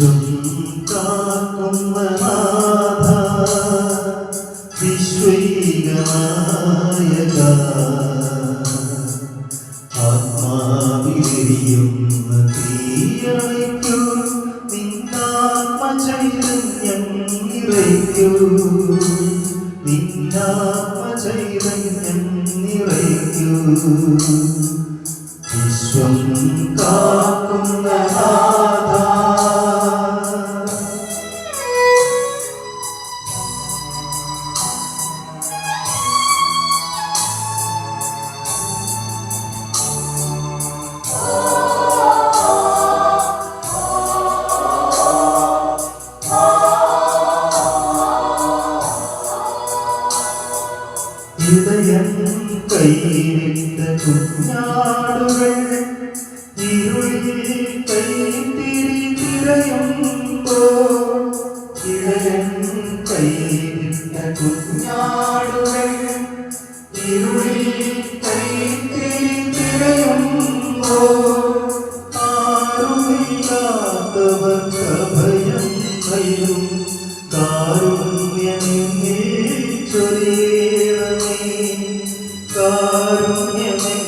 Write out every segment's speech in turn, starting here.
വിശ്വം കാക്കുന്ന നാഥ വിശ്വൈകനായക ആത്മാവിലെരിയുന്ന തീയണയ്ക്കൂ നിന്നാത്മ ചൈതന്യം നിറയ്ക്കൂ. നിന്നാത്മ ചൈതന്യം നിറയ്ക്കൂ വിശ്വം കാക്കുന്ന നാഥ കൈവിട്ട കുഞ്ഞാടുകൾ ഭയം കാരുണ്യമെന്നിൽ ചൊരിയണമേ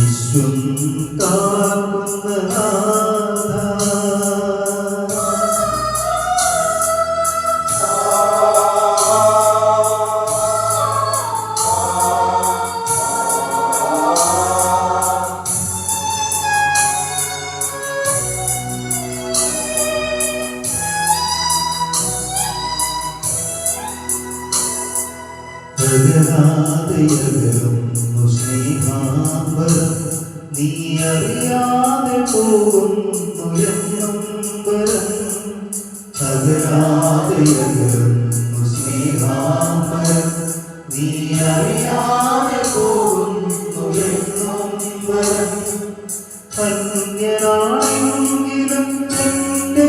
നിന്നാത്മ നീ അറിയാതെ പോകുന്നു എന്നമ്പരം അകലാതെയകലുന്നു സ്നേഹാംബരം നീ അറിയാതെ പോകുന്നു എന്നമ്പരം അന്യനാണെങ്കിലും എന്റെ